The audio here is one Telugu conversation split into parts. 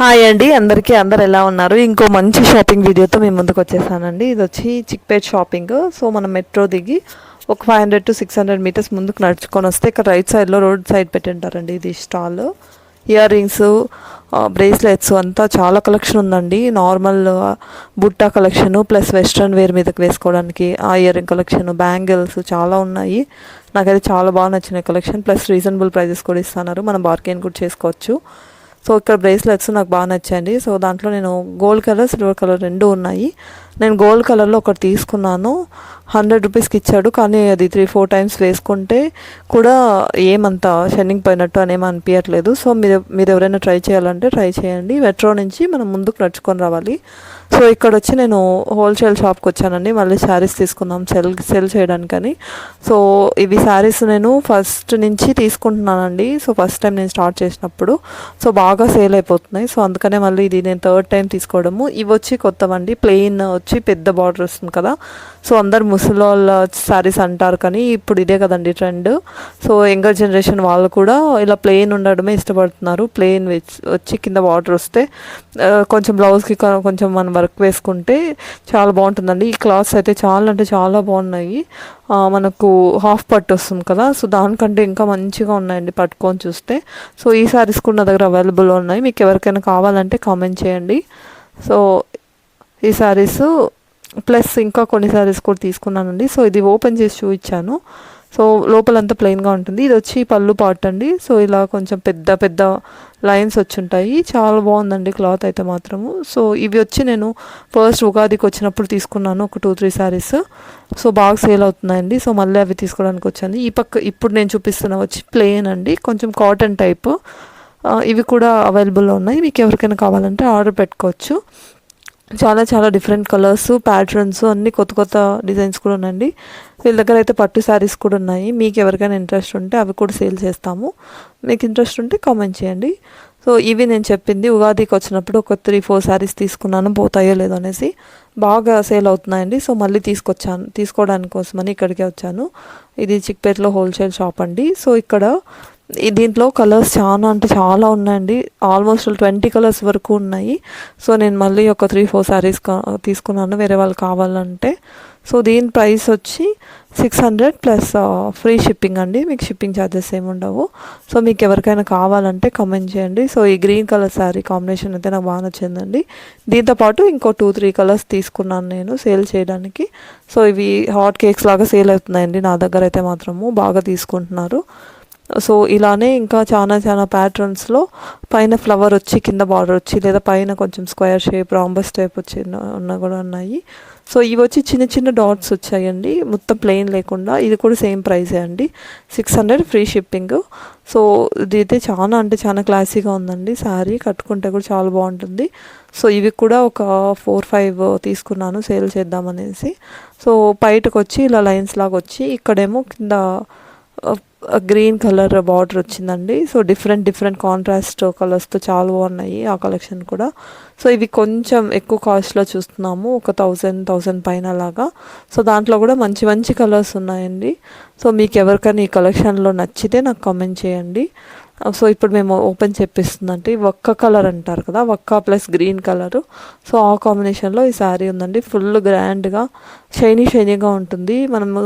హాయ్ అండి అందరికీ అందరు ఎలా ఉన్నారు? ఇంకో మంచి షాపింగ్ వీడియోతో మేము ముందుకు వచ్చేసానండి. ఇది వచ్చి చిక్పేట్ షాపింగ్. సో మనం మెట్రో దిగి ఒక five hundred to six hundred metres ముందుకు నడుచుకొని వస్తే ఇక్కడ రైట్ సైడ్లో రోడ్ సైడ్ పెట్టింటారండి ఇది స్టాల్. ఇయర్ రింగ్స్ బ్రేస్లెట్స్ అంతా చాలా కలెక్షన్ ఉందండి. Normal Butta collection plus western wear మీదకి వేసుకోవడానికి ఆ ఇయర్ రింగ్ కలెక్షన్ బ్యాంగిల్స్ చాలా ఉన్నాయి. నాకైతే చాలా బాగా నచ్చిన కలెక్షన్. ప్లస్ రీజనబుల్ ప్రైజెస్ కూడా ఇస్తున్నారు. మనం బార్గెన్ కూడా చేసుకోవచ్చు. సో ఇక్కడ బ్రేస్లెట్స్ నాకు బాగా నచ్చాయండి. సో దాంట్లో నేను గోల్డ్ కలర్ సిల్వర్ కలర్ రెండు ఉన్నాయి. నేను గోల్డ్ కలర్లో ఒకటి తీసుకున్నాను. హండ్రెడ్ రూపీస్కి ఇచ్చాడు. కానీ అది త్రీ ఫోర్ టైమ్స్ వేసుకుంటే కూడా ఏమంత షైనింగ్ పోయినట్టు అనేమి అనిపించట్లేదు సో మీరు మీరు ఎవరైనా ట్రై చేయాలంటే ట్రై చేయండి. మెట్రో నుంచి మనం ముందుకు నడుచుకొని రావాలి. సో ఇక్కడ వచ్చి నేను హోల్సేల్ షాప్కి వచ్చానండి. మళ్ళీ శారీస్ తీసుకుందాం సెల్ సెల్ చేయడానికని. సో ఇవి శారీస్ నేను ఫస్ట్ నుంచి తీసుకుంటున్నానండి. సో ఫస్ట్ టైం నేను స్టార్ట్ చేసినప్పుడు. సో బాగా సేల్ అయిపోతున్నాయి. సో అందుకనే మళ్ళీ ఇది నేను థర్డ్ టైం తీసుకోవడము. ఇవి వచ్చి కొత్తవండి. ప్లెయిన్ వచ్చి వచ్చి పెద్ద బార్డర్ వస్తుంది కదా. సో అందరు ముసలి వాళ్ళ శారీస్ అంటారు కానీ ఇప్పుడు ఇదే కదండి ట్రెండ్ సో యంగర్ జనరేషన్ వాళ్ళు కూడా ఇలా ప్లెయిన్ ఉండడమే ఇష్టపడుతున్నారు. ప్లెయిన్ వచ్చి కింద బార్డర్ వస్తే కొంచెం బ్లౌజ్కి కొంచెం మనం వర్క్ వేసుకుంటే చాలా బాగుంటుందండి. ఈ క్లాత్స్ అయితే చాలా అంటే చాలా బాగున్నాయి. మనకు హాఫ్ పట్టు వస్తుంది కదా. సో దానికంటే ఇంకా మంచిగా ఉన్నాయండి పట్టుకొని చూస్తే. సో ఈ సారీస్ కూడా నా దగ్గర అవైలబుల్ ఉన్నాయి. మీకు ఎవరికైనా కావాలంటే కామెంట్ చేయండి. సో ఈ సారీస్ ప్లస్ ఇంకా కొన్ని సారీస్ కూడా తీసుకున్నానండి. సో ఇది ఓపెన్ చేసి చూపించాను. సో లోపలంతా ప్లెయిన్గా ఉంటుంది. ఇది వచ్చి పళ్ళు పార్ట్ అండి. సో ఇలా కొంచెం పెద్ద పెద్ద లైన్స్ వచ్చి ఉంటాయి చాలా బాగుందండి క్లాత్ అయితే మాత్రము. సో ఇవి వచ్చి నేను ఫస్ట్ ఉగాదికి వచ్చినప్పుడు తీసుకున్నాను. ఒక టూ త్రీ శారీస్ సో బాగా సేల్ అవుతున్నాయండి. సో మళ్ళీ అవి తీసుకోవడానికి వచ్చాను. ఈ పక్క ఇప్పుడు నేను చూపిస్తున్న వచ్చి ప్లెయిన్ అండి. కొంచెం కాటన్ టైప్ ఇవి కూడా అవైలబుల్లో ఉన్నాయి. మీకు ఎవరికైనా కావాలంటే ఆర్డర్ పెట్టుకోవచ్చు. చాలా చాలా డిఫరెంట్ కలర్స్ ప్యాటర్న్స్ అన్ని కొత్త కొత్త డిజైన్స్ కూడా ఉన్నాయండి. వీళ్ళ దగ్గర అయితే పట్టు శారీస్ కూడా ఉన్నాయి. మీకు ఎవరికైనా ఇంట్రెస్ట్ ఉంటే అవి కూడా సేల్ చేస్తాము. మీకు ఇంట్రెస్ట్ ఉంటే కామెంట్ చేయండి. సో ఇవి నేను చెప్పింది. ఉగాదికి వచ్చినప్పుడు ఒక త్రీ ఫోర్ శారీస్ తీసుకున్నాను. పోతాయో లేదో అనేసి బాగా సేల్ అవుతున్నాయండి. సో మళ్ళీ తీసుకొచ్చాను. తీసుకోవడానికి కోసమని ఇక్కడికే వచ్చాను. ఇది చిక్పేటలో హోల్సేల్ షాప్ అండి. సో ఇక్కడ దీంట్లో కలర్స్ చాలా అంటే చాలా ఉన్నాయండి. ఆల్మోస్ట్ ట్వంటీ కలర్స్ వరకు ఉన్నాయి. సో నేను మళ్ళీ ఒక త్రీ ఫోర్ శారీస్ తీసుకున్నాను. వేరే వాళ్ళు కావాలంటే. సో దీని ప్రైస్ వచ్చి six hundred plus free shipping అండి. మీకు షిప్పింగ్ ఛార్జెస్ ఏమి ఉండవు. సో మీకు ఎవరికైనా కావాలంటే కమెంట్ చేయండి. సో ఈ గ్రీన్ కలర్ శారీ కాంబినేషన్ అయితే నాకు బాగా నచ్చిందండి. దీంతో పాటు ఇంకో టూ త్రీ కలర్స్ తీసుకున్నాను నేను సేల్ చేయడానికి. సో ఇవి హాట్ కేక్స్ లాగా సేల్ అవుతున్నాయండి నా దగ్గర అయితే మాత్రము. బాగా తీసుకుంటున్నారు. సో ఇలానే ఇంకా చాలా చాలా ప్యాటర్న్స్లో పైన ఫ్లవర్ వచ్చి కింద బార్డర్ వచ్చి లేదా పైన కొంచెం స్క్వేర్ షేప్ రాంబస్ టైప్ వచ్చి ఉన్న- కూడా ఉన్నాయి. సో ఇవి వచ్చి చిన్న చిన్న డాట్స్ వచ్చాయండి. మొత్తం ప్లెయిన్ లేకుండా ఇది కూడా సేమ్ ప్రైసే అండి. Six hundred free shipping so ఇది అయితే చాలా అంటే చాలా క్లాసీగా ఉందండి. శారీ కట్టుకుంటే కూడా చాలా బాగుంటుంది. సో ఇవి కూడా ఒక ఫోర్ ఫైవ్ తీసుకున్నాను సేల్ చేద్దామనేసి. సో బయటకు వచ్చి ఇలా లైన్స్ లాగా వచ్చి ఇక్కడేమో కింద గ్రీన్ కలర్ బార్డర్ వచ్చిందండి. సో డిఫరెంట్ డిఫరెంట్ కాంట్రాస్ట్ కలర్స్తో చాలా బాగున్నాయి ఆ కలెక్షన్ కూడా. సో ఇవి కొంచెం ఎక్కువ కాస్ట్లో చూస్తున్నాము ఒక థౌజండ్ థౌజండ్ పైన లాగా. సో దాంట్లో కూడా మంచి మంచి కలర్స్ ఉన్నాయండి. సో మీకు ఎవరికైనా ఈ కలెక్షన్లో నచ్చితే నాకు కామెంట్ చేయండి. Uh, సో ఇప్పుడు మేము ఓపెన్ చెప్పిస్తుందంటే వక్క కలర్ అంటారు కదా వక్క ప్లస్ గ్రీన్ కలరు సో ఆ కాంబినేషన్లో ఈ శారీ ఉందండి. ఫుల్ గ్రాండ్గా షైనీ షైనీగా ఉంటుంది. మనము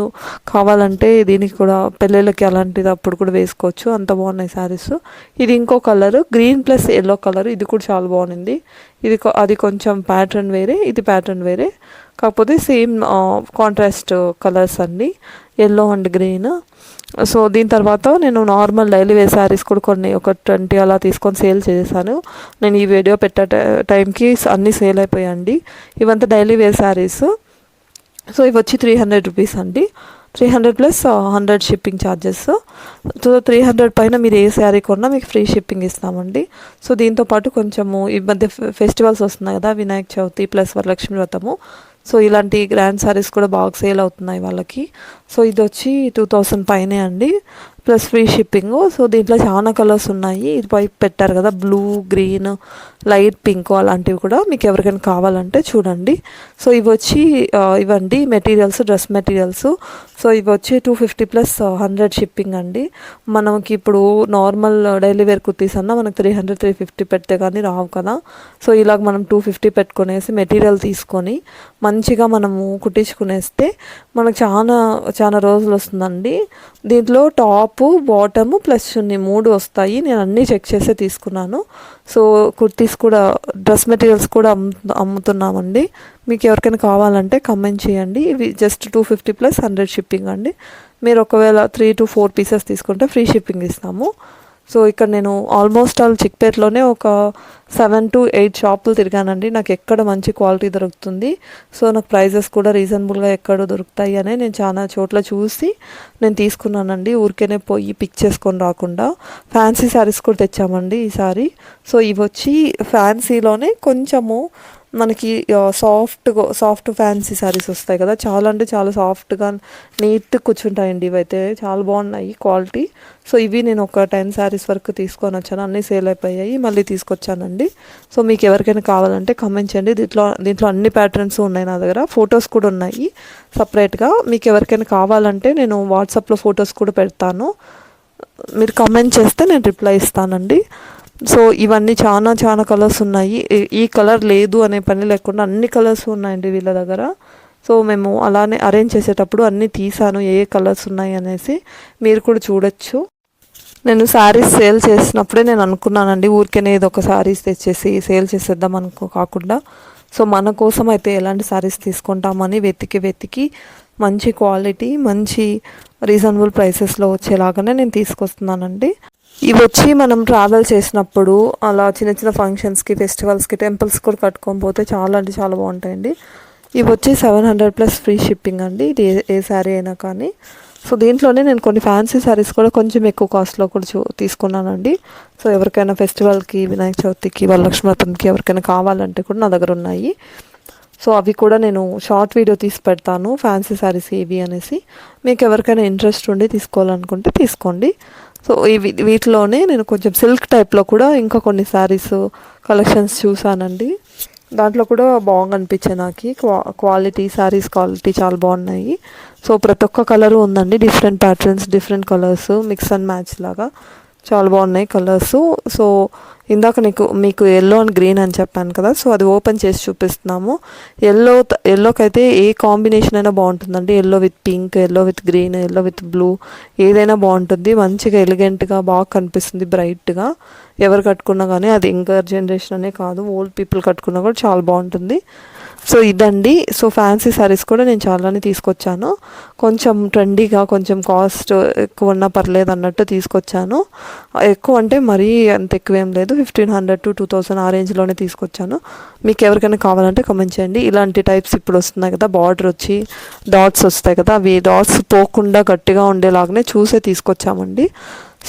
కావాలంటే దీనికి కూడా పెళ్ళిళ్ళకి అలాంటిది అప్పుడు కూడా వేసుకోవచ్చు. అంత బాగున్నాయి శారీస్ ఇది ఇంకో colour green plus yellow colour ఇది కూడా చాలా బాగుంది. ఇది అది కొంచెం ప్యాటర్న్ వేరే ఇది ప్యాటర్న్ వేరే. కాకపోతే సేమ్ కాంట్రాస్ట్ కలర్స్ అండి. ఎల్లో అండ్ గ్రీన్ సో దీని తర్వాత నేను నార్మల్ డైలీ వేర్ శారీస్ కూడా కొన్ని ఒక ట్వంటీ అలా తీసుకొని సేల్ చేశాను. నేను ఈ వీడియో పెట్టే టై- టైంకి అన్నీ సేల్ అయిపోయాయండి. ఇవంతా డైలీ వేర్ శారీస్ సో ఇవి వచ్చి త్రీ హండ్రెడ్ రూపీస్ అండి. Three hundred plus hundred shipping charges so three hundred పైన మీరు ఏ శారీ కొన్నా మీకు ఫ్రీ షిప్పింగ్ ఇస్తామండి. సో దీంతో పాటు కొంచెము ఈ మధ్య ఫెస్టివల్స్ వస్తున్నాయి కదా వినాయక చవితి ప్లస్ వరలక్ష్మి వ్రతము. సో ఇలాంటి గ్రాండ్ శారీస్ కూడా బాగా సేల్ అవుతున్నాయి వాళ్ళకి. సో ఇది వచ్చి టూ థౌసండ్ పైనే అండి. Plus free shipping. సో దీంట్లో చాలా కలర్స్ ఉన్నాయి. ఇది పైప్ పెట్టారు కదా బ్లూ గ్రీన్ లైట్ పింక్ అలాంటివి కూడా మీకు ఎవరికైనా కావాలంటే చూడండి. సో ఇవి వచ్చి ఇవండి మెటీరియల్స్ డ్రెస్ మెటీరియల్స్. సో ఇవి వచ్చి two fifty plus hundred shipping అండి. మనకి ఇప్పుడు నార్మల్ డైలీ వేర్ కుర్తీస్ అన్న మనకు త్రీ హండ్రెడ్ త్రీ ఫిఫ్టీ పెడితే కానీ రావు కదా. సో ఇలాగ మనం టూ ఫిఫ్టీ పెట్టుకునేసి మెటీరియల్ తీసుకొని మంచిగా మనము కుట్టించుకునేస్తే మనకు చాలా చాలా రోజులు వస్తుందండి. దీంట్లో టాప్ బాటమ్ ప్లస్ చున్నీ మూడు వస్తాయి. నేను అన్నీ చెక్ చేసే తీసుకున్నాను. సో కుర్తీస్ కూడా డ్రెస్ మెటీరియల్స్ కూడా అమ్ము అమ్ముతున్నామండి. మీకు ఎవరికైనా కావాలంటే కమెంట్ చేయండి. ఇవి just two fifty plus hundred shipping అండి. మీరు ఒకవేళ త్రీ టు ఫోర్ పీసెస్ తీసుకుంటే ఫ్రీ షిప్పింగ్ ఇస్తాము. సో ఇక్కడ నేను ఆల్మోస్ట్ ఆల్ చిక్పేట్లోనే ఒక సెవెన్ టు ఎయిట్ షాపులు తిరిగానండి. నాకు ఎక్కడ మంచి క్వాలిటీ దొరుకుతుంది. సో నాకు ప్రైజెస్ కూడా రీజనబుల్గా ఎక్కడ దొరుకుతాయి అని నేను చాలా చోట్ల చూసి నేను తీసుకున్నానండి. ఊరికేనే పోయి పిక్ చేసుకొని రాకుండా. ఫ్యాన్సీ శారీస్ కూడా తెచ్చామండి ఈసారి సో ఇవి వచ్చి ఫ్యాన్సీలోనే కొంచెము మనకి సాఫ్ట్ సాఫ్ట్ ఫ్యాన్సీ శారీస్ వస్తాయి కదా. చాలా అంటే చాలా సాఫ్ట్గా నీట్ కూర్చుంటాయండి ఇవైతే. చాలా బాగున్నాయి క్వాలిటీ సో ఇవి నేను ఒక టెన్ శారీస్ వరకు తీసుకొని వచ్చాను. అన్నీ సేల్ అయిపోయాయి. మళ్ళీ తీసుకొచ్చానండి. సో మీకు ఎవరికైనా కావాలంటే కమెంట్ చేయండి. దీంట్లో దీంట్లో అన్ని ప్యాటర్న్స్ ఉన్నాయి నా దగ్గర. ఫొటోస్ కూడా ఉన్నాయి సపరేట్గా మీకు ఎవరికైనా కావాలంటే నేను వాట్సాప్లో ఫొటోస్ కూడా పెడతాను. మీరు కమెంట్ చేస్తే నేను రిప్లై ఇస్తానండి. సో ఇవన్నీ చాలా చాలా కలర్స్ ఉన్నాయి. ఈ- కలర్ లేదు అనే పని లేకుండా అన్ని కలర్స్ ఉన్నాయండి వీళ్ళ దగ్గర. సో మేము అలానే అరేంజ్ చేసేటప్పుడు అన్నీ తీసాను ఏ ఏ కలర్స్ ఉన్నాయి అనేసి మీరు కూడా చూడొచ్చు. నేను శారీస్ సేల్ చేసినప్పుడే నేను అనుకున్నానండి ఊరికేనే ఏదో ఒక శారీస్ తెచ్చేసి సేల్ చేసేద్దాం అనుకో కాకుండా. సో మన కోసం అయితే ఎలాంటి శారీస్ తీసుకుంటామని వెతికి వెతికి మంచి క్వాలిటీ మంచి రీజనబుల్ ప్రైసెస్లో వచ్చేలాగానే నేను తీసుకొస్తున్నానండి. ఇవి వచ్చి మనం ట్రావెల్ చేసినప్పుడు అలా చిన్న చిన్న ఫంక్షన్స్కి ఫెస్టివల్స్కి టెంపుల్స్ కూడా కట్టుకొని పోతే చాలా అంటే చాలా బాగుంటాయండి. ఇవి వచ్చి seven hundred plus free shipping అండి. ఇది ఏ- ఏ శారీ అయినా కానీ. సో దీంట్లోనే నేను కొన్ని ఫ్యాన్సీ శారీస్ కూడా కొంచెం ఎక్కువ కాస్ట్లో కూడా చూ తీసుకున్నానండి. సో ఎవరికైనా ఫెస్టివల్కి వినాయక చవితికి వరలక్ష్మీపతికి ఎవరికైనా కావాలంటే కూడా నా దగ్గర ఉన్నాయి. సో అవి కూడా నేను షార్ట్ వీడియో తీసి పెడతాను ఫ్యాన్సీ శారీస్ ఏవి అనేసి. మీకు ఎవరికైనా ఇంట్రెస్ట్ ఉండి తీసుకోవాలనుకుంటే తీసుకోండి. సో ఇవి వీటిలోనే నేను కొంచెం సిల్క్ టైప్లో కూడా ఇంకా కొన్ని శారీస్ కలెక్షన్స్ చూసానండి. దాంట్లో కూడా బాగా అనిపించాయి నాకు. క్వా క్వాలిటీ శారీస్ క్వాలిటీ చాలా బాగున్నాయి. సో ప్రతి ఒక్క కలరు ఉందండి. Different patterns different colours mix and match లాగా. చాలా బాగున్నాయి కలర్స్ సో ఇందాక నీకు మీకు ఎల్లో అండ్ గ్రీన్ అని చెప్పాను కదా సో అది ఓపెన్ చేసి చూపిస్తున్నాము. ఎల్లో ఎల్లోకి అయితే ఏ కాంబినేషన్ అయినా బాగుంటుందండి. Yellow with pink yellow with green yellow with blue ఏదైనా బాగుంటుంది. మంచిగా ఎలిగెంట్గా బాగా కనిపిస్తుంది బ్రైట్గా ఎవరు కట్టుకున్నా కానీ అది యంగర్ జనరేషన్ అనే కాదు. ఓల్డ్ పీపుల్ కట్టుకున్నా కూడా చాలా బాగుంటుంది. సో ఇదండి. సో ఫ్యాన్సీ సారీస్ కూడా నేను చాలానే తీసుకొచ్చాను. కొంచెం ట్రెండీగా కొంచెం కాస్ట్ ఎక్కువ ఉన్నా పర్లేదు అన్నట్టు తీసుకొచ్చాను. ఎక్కువ అంటే మరీ అంత ఎక్కువేం లేదు. Fifteen hundred to two thousand ఆ రేంజ్లోనే తీసుకొచ్చాను. మీకు ఎవరికైనా కావాలంటే కమెంట్ చేయండి. ఇలాంటి టైప్స్ ఇప్పుడు వస్తున్నాయి కదా బార్డర్ వచ్చి డాట్స్ వస్తాయి కదా అవి డాట్స్ పోకుండా గట్టిగా ఉండేలాగానే చూసే తీసుకొచ్చామండి.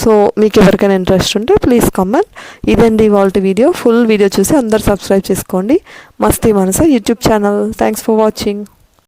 సో మీకు ఎవరికైనా ఇంట్రెస్ట్ ఉంటే ప్లీజ్ కమెంట్ ఇదండి ఇవాళ వీడియో ఫుల్ వీడియో చూసి అందరు సబ్స్క్రైబ్ చేసుకోండి. Masti Manasa. YouTube channel thanks for watching